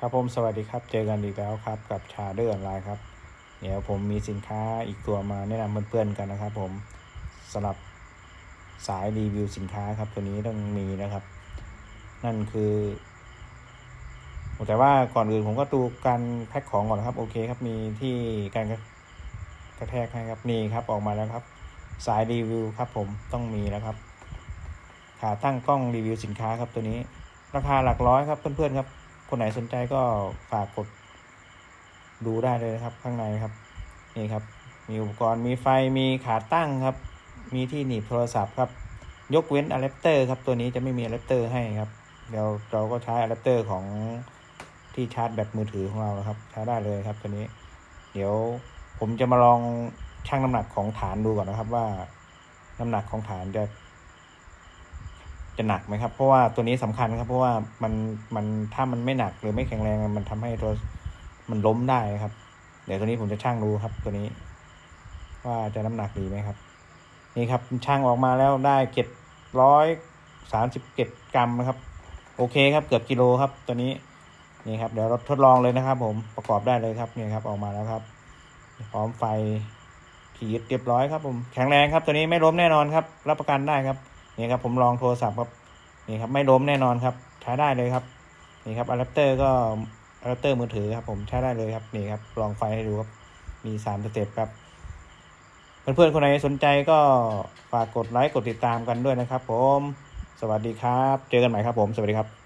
ครับผมสวัสดีครับ เจอกันอีกแล้วครับกับชาเดอร์ออนไลน์ครับ เดี๋ยวผมมีสินค้าอีกตัวมาแนะนำเพื่อนๆกันนะครับ ผมสำหรับสายรีวิวสินค้าครับตัวนี้ต้องมีนะครับ นั่นคือ แต่ว่าก่อนอื่นผมก็ดูการแพ็คของก่อนครับโอเคครับมีที่การกระแทกให้ครับนี่ครับออกมาแล้วครับ สายรีวิวครับ ผมต้องมีแล้วครับขาตั้งกล้องรีวิวสินค้าครับตัวนี้ ราคาหลักร้อยครับเพื่อนๆครับ คนไหนสนใจก็ฝากกดดูได้เลยนะครับ ข้างในครับ นี่ครับ มีอุปกรณ์มีไฟมีขาตั้งครับ มีที่หนีบโทรศัพท์ครับ ยกเว้นอะแดปเตอร์ครับ ตัวนี้จะไม่มีอะแดปเตอร์ให้ครับเดี๋ยวเราก็ใช้อะแดปเตอร์ของที่ชาร์จแบตมือถือของเราครับใช้ได้เลยครับ ตัวนี้ เดี๋ยวผมจะมาลองชั่งน้ำหนักของฐานดูก่อนนะครับว่าน้ำหนักของฐานจะ จะหนักไหมครับ เพราะว่าตัวนี้สำคัญครับ เพราะว่ามันมันถ้ามันไม่หนักหรือไม่แข็งแรงมันทำให้ตัวมันล้มได้ครับ เดี๋ยวตัวนี้ผมจะช่างดูครับตัวนี้ ว่าจะน้ำหนักดีไหมครับ นี่ครับช่างออกมาแล้วได้เจ็ดร้อยสามสิบเจ็ดกรัมนะครับ โอเคครับเกือบกิโลครับ ตัวนี้นี่ครับเดี๋ยวเราทดลองเลยนะครับ ผมประกอบได้เลยครับนี่ครับออกมาแล้วครับ พร้อมไฟขีดเรียบร้อยครับผมแข็งแรงครับตัวนี้ไม่ล้มแน่นอนครับ รับประกันได้ครับ นี่ครับผมลองโทรศัพท์ครับนี่ครับไม่ล้มแน่นอนครับ ใช้ได้เลยครับนี่ครับอะแดปเตอร์ก็อะแดปเตอร์มือถือครับผมใช้ได้เลยครับนี่ครับลองไฟให้ดูครับมีสามสเต็ปครับเพื่อนๆคนไหนสนใจก็ฝากกดไลค์กดติดตามกันด้วยนะครับ ผม สวัสดีครับ เจอกันใหม่ครับผม สวัสดีครับ